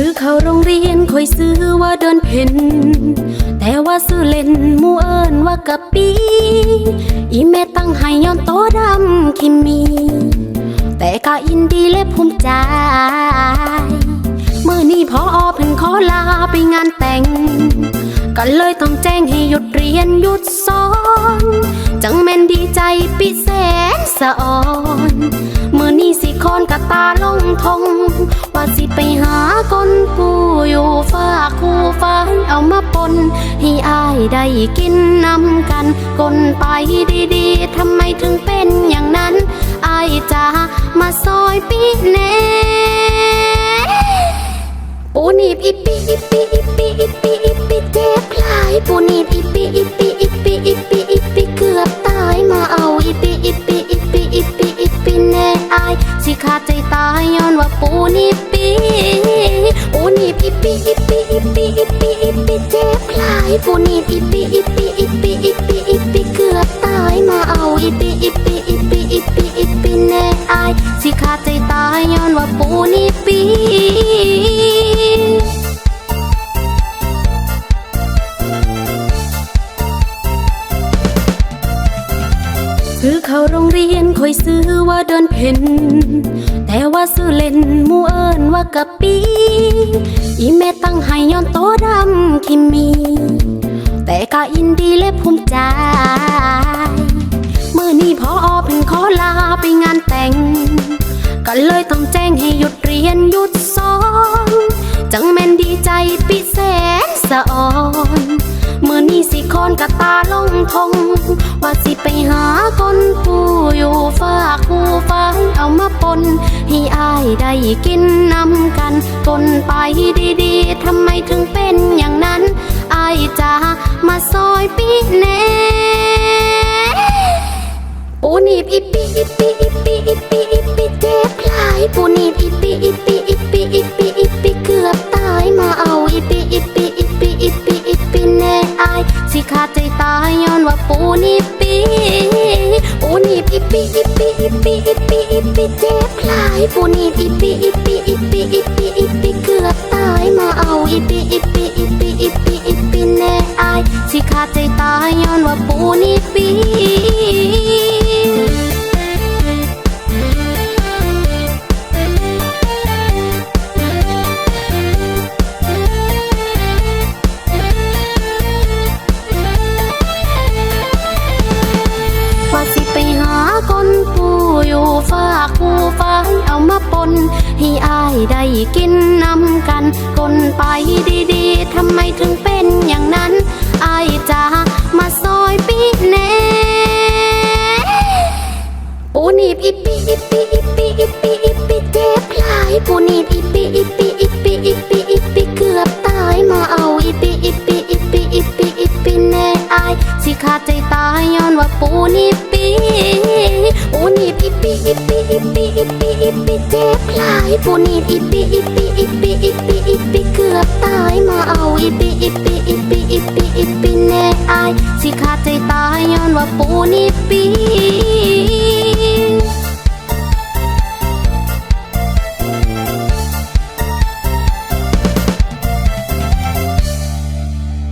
คือเข้าโรงเรียนคอยซื้อว่าเดินเพ่นแต่ว่าซื้อเล่นมูเอิญว่ากะปีอีแม่ตั้งให้ย้อนโตดำคิมมี แต่ก็อินดีและภูมิใจเมื่อนี้พออเพิ่นขอลาไปงานแต่ง ก็เลยต้องแจ้งให้หยุดเรียนหยุดสอน จังแม่นดีใจปิแสนสะอ่อน สิคอนกะตาลงทง ว่าสิไปหาคนผู้อยู่ฝากคู่ฟ้าเอามาปน ให้อายได้กินนำกันกลไปดีๆทำไมถึงเป็นอย่างนั้น อายจะมาซอยปีแน่ปูนีบอิปปีอิปปีอิปปี ขาดใจตายย้อนว่าปูนี่ปีปูนี่ปีปีปีปีปีปีเจ็บหลายปูนี่ปีปีปีปีปีปีเกือบตายมาเอาอีปปีอิปปีอิปปีอิปปีอิปปีแน่อายสิขาดใจตายย้อนว่าปูนี่ปี ซื้อเข้าโรงเรียนคอยซื้อว่าเดินเพ่นแต่ว่าซื้อเล่นมู่เอิญว่ากะปีอีแม่ตั้งให้ย้อนโตดำคิมมี แต่ก็อินดีและภูมิใจเมื่อนี้พออเพิ่นขอลาไปงานแต่ง ก็เลยต้องแจ้งให้หยุดเรียนหยุดสอน จังแม่นดีใจปิแสนสะอ่อนเมื่อนี้สิคอนกะตาลงทง ว่าสิไปหาคนผู้อยู่ฝากคู่ฟ้ายเอามาปน ให้อายได้กินนำกันกลไปดีๆทำไมถึงเป็นอย่างนั้น อายจะมาซอยปีแน่ อิปปีอิปปีอิปปีอิปปีเจ็บหลายปูนีบอิปปีอิปปีอิปปีอิปปีอิปปีเกือบตายมาเอาอิปปีอิปปีอิปปีอิปปีอิปปีแน่อายสิขาด ฝากคู่ฟ้ายเอามาปน ให้อายได้กินนำกันกลไปดีๆ ทำไมถึงเป็นอย่างนั้น อายจะมาซอยปีแน่ปูนีบอิปปีอิปปีอิปปีอิปปีอิปปีเจ็บหลายปูนีบ อิปปีอิปปีอิปปีอิปปีอิปปีเจ็บหลายปูนีบอิปปีอิปปีอิปปีอิปปีอิปปีเกือบตายมาเอาอิปปีอิปปีอิปปีอิปปีอิปปีแน่อายสิขาดใจตายย้อนว่าปูนีบปี